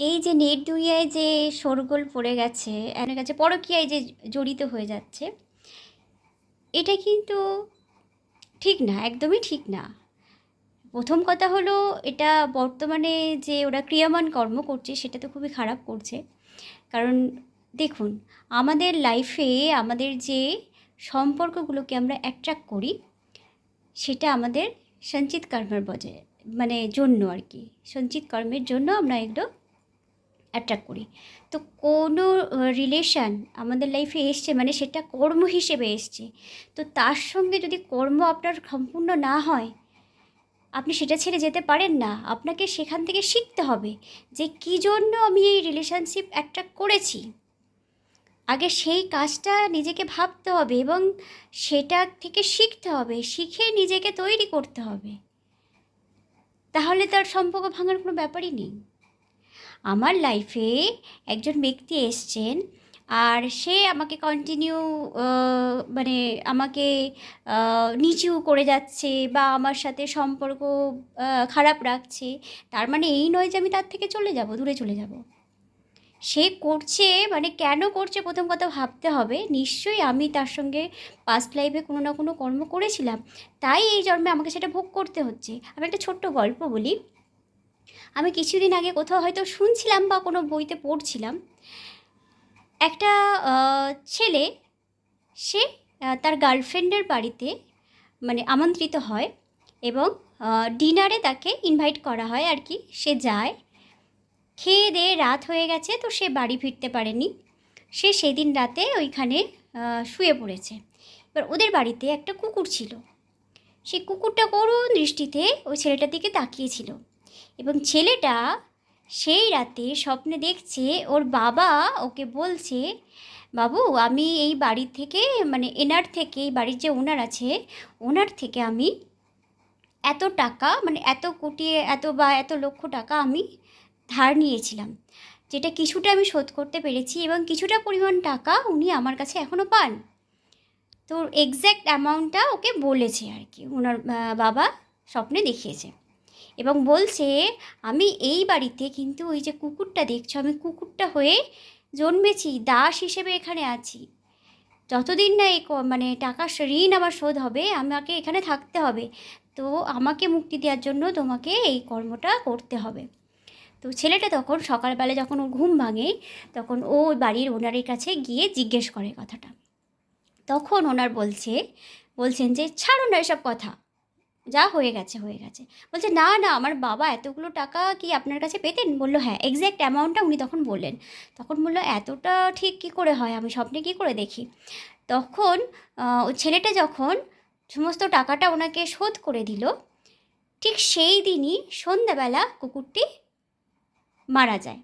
এই যে নেট দুনিয়ায় যে শোরগোল পড়ে গেছে, এর কাছে পরকীয়ায় যে জড়িত হয়ে যাচ্ছে, এটা কিন্তু ঠিক না, একদমই ঠিক না। প্রথম কথা হলো, এটা বর্তমানে যে ওরা ক্রিয়ামান কর্ম করছে, সেটা তো খুবই খারাপ করছে। কারণ দেখুন, আমাদের লাইফে আমাদের যে সম্পর্কগুলোকে আমরা অ্যাট্রাক্ট করি, সেটা আমাদের সঞ্চিত কর্মের বজায় মানে জন্য আর কি। সঞ্চিত কর্মের জন্য আমরা এগুলো অ্যাট্রাক্ট করি। তো কোনো রিলেশান আমাদের লাইফে এসছে মানে সেটা কর্ম হিসেবে এসছে। তো তার সঙ্গে যদি কর্ম আপনার সম্পূর্ণ না হয়, আপনি সেটা ছেড়ে যেতে পারেন না। আপনাকে সেখান থেকে শিখতে হবে যে কী জন্য আমি এই রিলেশনশিপ অ্যাট্রাক্ট করেছি। আগে সেই কাজটা নিজেকে ভাবতে হবে এবং সেটা থেকে শিখতে হবে, শিখে নিজেকে তৈরি করতে হবে। তাহলে তার সম্পর্ক ভাঙার কোনো ব্যাপারই নেই। আমার লাইফে একজন ব্যক্তি এসছেন আর সে আমাকে কন্টিনিউ মানে আমাকে নিচু করে যাচ্ছে বা আমার সাথে সম্পর্ক খারাপ রাখছে। তার মানে এই নয় যে আমি তার থেকে চলে যাব, দূরে চলে যাব। সে করছে মানে কেন করছে প্রথম কথা ভাবতে হবে। নিশ্চয়ই আমি তার সঙ্গে পাস্ট লাইফে কোনো না কোনো কর্ম করেছিলাম। তাই এই জন্মে আমাকে সেটা ভোগ করতে হচ্ছে। আমি একটা ছোট্ট গল্প বলি। আমি কিছুদিন আগে কোথাও হয়তো শুনছিলাম বা কোনো বইতে পড়ছিলাম। একটা ছেলে, সে তার গার্লফ্রেন্ডের বাড়িতে মানে আমন্ত্রিত হয় এবং ডিনারে তাকে ইনভাইট করা হয় আর কি। সে যায়, খেয়ে দিয়ে রাত হয়ে গেছে তো সে বাড়ি ফিরতে পারেনি। সে সেদিন রাতে ওইখানে শুয়ে পড়েছে। এবার ওদের বাড়িতে একটা কুকুর ছিল। সেই কুকুরটা করুণ দৃষ্টিতে ওই ছেলেটার দিকে তাকিয়েছিল এবং ছেলেটা সেই রাতে স্বপ্নে দেখছে, ওর বাবা ওকে বলছে, বাবু, আমি এই বাড়ি থেকে মানে এনার থেকে, এই বাড়ির যে ওনার আছে, ওনার থেকে আমি এত টাকা মানে এত কোটি, এত বা এত লক্ষ টাকা আমি ধার নিয়েছিলাম, যেটা কিছুটা আমি শোধ করতে পেরেছি এবং কিছুটা পরিমাণ টাকা উনি আমার কাছে এখনও পান। তো এক্স্যাক্ট অ্যামাউন্টটা ওকে বলেছে আর কি, ওনার বাবা স্বপ্নে দেখিয়েছে। এবং বলছে, আমি এই বাড়িতে কিন্তু ওই যে কুকুরটা দেখছ, আমি কুকুরটা হয়ে জন্মেছি, দাস হিসেবে এখানে আছি। যতদিন না এই মানে টাকা ঋণ আমার শোধ হবে, আমাকে এখানে থাকতে হবে। তো আমাকে মুক্তি দেওয়ার জন্য তোমাকে এই কর্মটা করতে হবে। তো ছেলেটা তখন সকালবেলা যখন ও ঘুম ভাঙে, তখন ও বাড়ির ওনারের কাছে গিয়ে জিজ্ঞেস করে কথাটা। তখন ওনার বলছে, বলছেন যে, ছাড়ো না এসব কথা। যা হয়ে গেছে হয়ে গেছে। বলছে, না না, আমার বাবা এতগুলো টাকা কি আপনার কাছে পেতেন? বলল হ্যাঁ এক্স্যাক্ট অ্যামাউন্টটা উনি তখন বললেন। তখন বলল, এতটা ঠিক কী করে হয়? আমি স্বপ্নে কী করে দেখি? তখন ওই ছেলেটা যখন সমস্ত টাকাটা ওনাকে শোধ করে দিল, ঠিক সেই দিনই সন্ধ্যাবেলা কুকুরটি মারা যায়।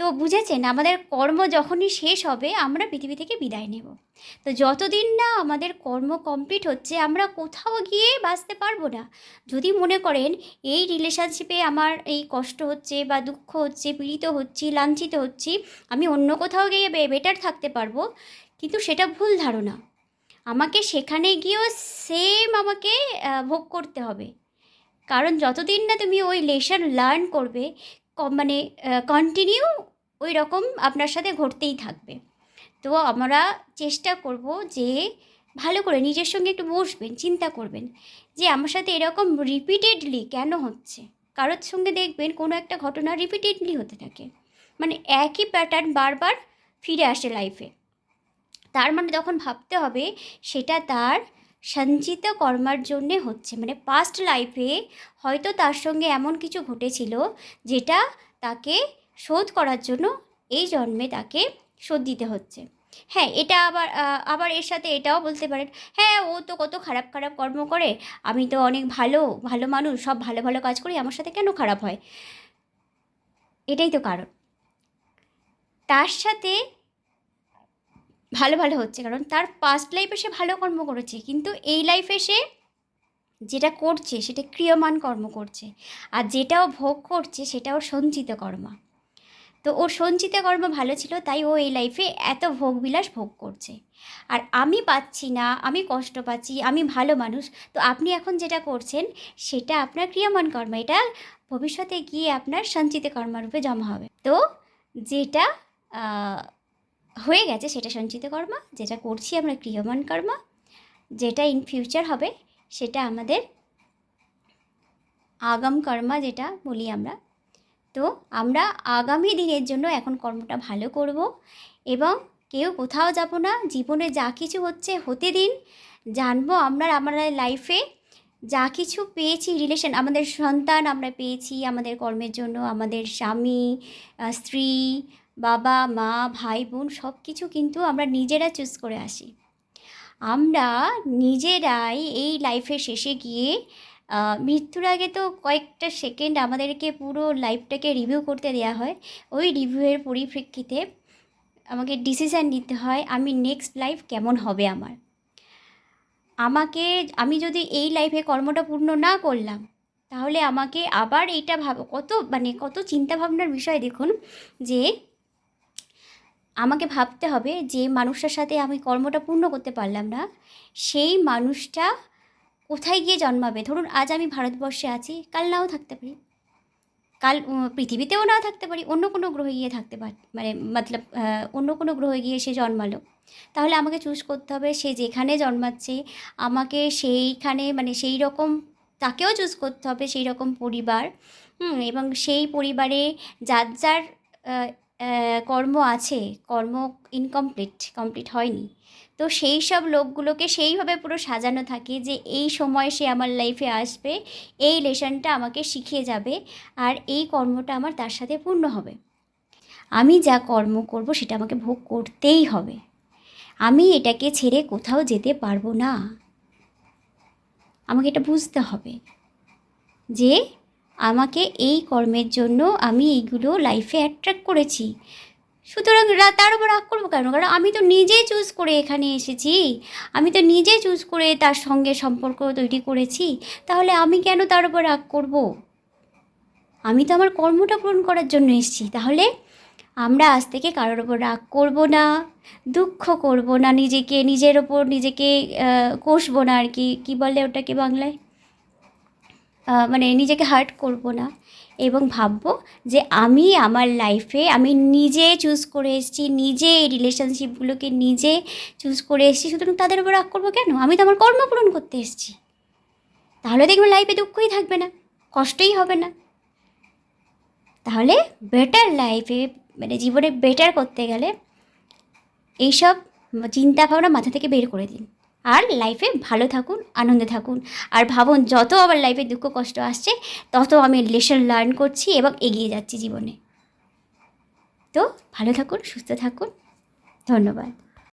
তো বুঝেছেন, আমাদের কর্ম যখনই শেষ হবে, আমরা পৃথিবী থেকে বিদায় নেব। তো যতদিন না আমাদের কর্ম কমপ্লিট হচ্ছে, আমরা কোথাও গিয়ে বাঁচতে পারব না। যদি মনে করেন, এই রিলেশনশিপে আমার এই কষ্ট হচ্ছে বা দুঃখ হচ্ছে, পীড়িত হচ্ছি, লাঞ্ছিত হচ্ছি, আমি অন্য কোথাও গিয়ে বেটার থাকতে পারব, কিন্তু সেটা ভুল ধারণা। আমাকে সেখানে গিয়েও সেম আমাকে ভোগ করতে হবে। কারণ যতদিন না তুমি ওই লেসন লার্ন করবে মানে কন্টিনিউ ওই রকম আপনার সাথে ঘটতেই থাকবে। তো আমরা চেষ্টা করব যে ভালো করে নিজের সঙ্গে একটু বসবেন, চিন্তা করবেন যে আমার সাথে এরকম রিপিটেডলি কেন হচ্ছে? কারোর সঙ্গে দেখবেন কোনো একটা ঘটনা রিপিটেডলি হতে থাকে। মানে একই প্যাটার্ন বারবার ফিরে আসে লাইফে তার মানে তখন ভাবতে হবে সেটা তার সঞ্চিত কর্মার জন্যে হচ্ছে। মানে পাস্ট লাইফে হয়তো তার সঙ্গে এমন কিছু ঘটেছিল যেটা তাকে শোধ করার জন্য এই জন্মে তাকে শোধ দিতে হচ্ছে। হ্যাঁ এটা আবার আবার এর সাথে এটাও বলতে পারেন হ্যাঁ ও তো কত খারাপ খারাপ কর্ম করে, আমি তো অনেক ভালো ভালো মানুষ, সব ভালো ভালো কাজ করি, আমার সাথে কেন খারাপ হয়? এটাই তো কারণ। তার সাথে ভালো ভালো হচ্ছে, কারণ তার পাস্ট লাইফে সে ভালো কর্ম করেছে, কিন্তু এই লাইফে সে যেটা করছে, সেটা ক্রিয়মান কর্ম করছে, আর যেটাও ভোগ করছে, সেটাও সঞ্চিত কর্ম। তো ওর সঞ্চিত কর্ম ভালো ছিল, তাই ও এই লাইফে এত ভোগবিলাস ভোগ করছে। আর আমি পাচ্ছি না, আমি কষ্ট পাচ্ছি, আমি ভালো মানুষ, তো আপনি এখন যেটা করছেন, সেটা আপনার ক্রিয়মান কর্ম, এটা ভবিষ্যতে গিয়ে আপনার সঞ্চিত কর্মারূপে জমা হবে। তো যেটা হয়ে গেছে সেটা সঞ্চিত কর্মা, যেটা করছি আমরা ক্রিয়মান কর্মা, যেটা ইন ফিউচার হবে, সেটা আমাদের আগাম কর্মা যেটা বলি আমরা তো আমরা আগামী দিনের জন্য এখন কর্মটা ভালো করব এবং কেউ কোথাও যাব না, জীবনে যা কিছু হচ্ছে হতে দিন জানব আমরা আমাদের লাইফে যা কিছু পেয়েছি রিলেশন আমাদের সন্তান আমরা পেয়েছি, আমাদের কর্মের জন্য, আমাদের স্বামী স্ত্রী, বাবা, মা, ভাই, বোন সব কিছু কিন্তু আমরা নিজেরা চুজ করে আসি। আমরা নিজেরাই এই লাইফের শেষে গিয়ে মৃত্যুর আগে তো কয়েকটা সেকেন্ড আমাদেরকে পুরো লাইফটাকে রিভিউ করতে দেওয়া হয়। ওই রিভিউয়ের পরিপ্রেক্ষিতে আমাকে ডিসিশান নিতে হয়, আমি নেক্সট লাইফ কেমন হবে আমার। আমাকে, আমি যদি এই লাইফে কর্মটা পূর্ণ না করলাম, তাহলে আমাকে আবার এইটা ভাব, কত মানে কত চিন্তা ভাবনার বিষয় দেখুন যে আমাকে ভাবতে হবে যে মানুষটার সাথে আমি কর্মটা পূর্ণ করতে পারলাম না, সেই মানুষটা কোথায় গিয়ে জন্মাবে? ধরুন, আজ আমি ভারতবর্ষে আছি, কাল নাও থাকতে পারি। কাল পৃথিবীতেও না থাকতে পারি, অন্য কোনো গ্রহে গিয়ে থাকতে পারি মানে মতলব অন্য কোনো গ্রহে গিয়ে সে জন্মালো। তাহলে আমাকে চুজ করতে হবে, সে যেখানে জন্মাচ্ছে, আমাকে সেইখানে মানে সেই রকম, তাকেও চুজ করতে হবে, সেই রকম পরিবার এবং সেই পরিবারে যার যার কর্ম আছে, কর্ম ইনকমপ্লিট কমপ্লিট হয়নি। তো সেই সব লোকগুলোকে সেইভাবে পুরো সাজানো থাকে যে এই সময় সে আমার লাইফে আসবে, এই লেসনটা আমাকে শিখিয়ে যাবে আর এই কর্মটা আমার তার সাথে পূর্ণ হবে। আমি যা কর্ম করব সেটা আমাকে ভোগ করতেই হবে। আমি এটাকে ছেড়ে কোথাও যেতে পারব না। আমাকে এটা বুঝতে হবে যে আমাকে এই কর্মের জন্য আমি এইগুলো লাইফে অ্যাট্রাক্ট করেছি। সুতরাং তার উপর রাগ করব কেন? কারণ আমি তো নিজেই চুজ করে এখানে এসেছি। আমি তো নিজে চুজ করে তার সঙ্গে সম্পর্ক তৈরি করেছি। তাহলে আমি কেন তার উপর রাগ করব? আমি তো আমার কর্মটা পূরণ করার জন্য এসেছি। তাহলে আমরা আজ থেকে কারোর ওপর রাগ করব না, দুঃখ করব না নিজেকে, নিজের ওপর নিজেকে কষবো না আর কি। কী বলে ওটাকে বাংলায়? মানে নিজেকে হার্ট করব না। এবং ভাববো যে আমি আমার লাইফে আমি নিজে চুজ করে এসেছি, নিজে এই রিলেশনশিপগুলোকে নিজে চুজ করে এসেছি। সুতরাং তাদের উপর রাগ করব কেন? আমি তো আমার কর্ম পূরণ করতে এসেছি। তাহলে দেখবে লাইফে দুঃখই থাকবে না, কষ্টই হবে না। তাহলে বেটার লাইফে মানে জীবনে বেটার করতে গেলে এইসব চিন্তা ভাবনা মাথা থেকে বের করে দিন। আর লাইফে ভালো থাকুন, আনন্দে থাকুন। আর ভাবুন, যত আমার লাইফে দুঃখ, কষ্ট আসছে, তত আমি লেসন লার্ন করছি এবং এগিয়ে যাচ্ছি জীবনে। তো ভালো থাকুন, সুস্থ থাকুন। ধন্যবাদ।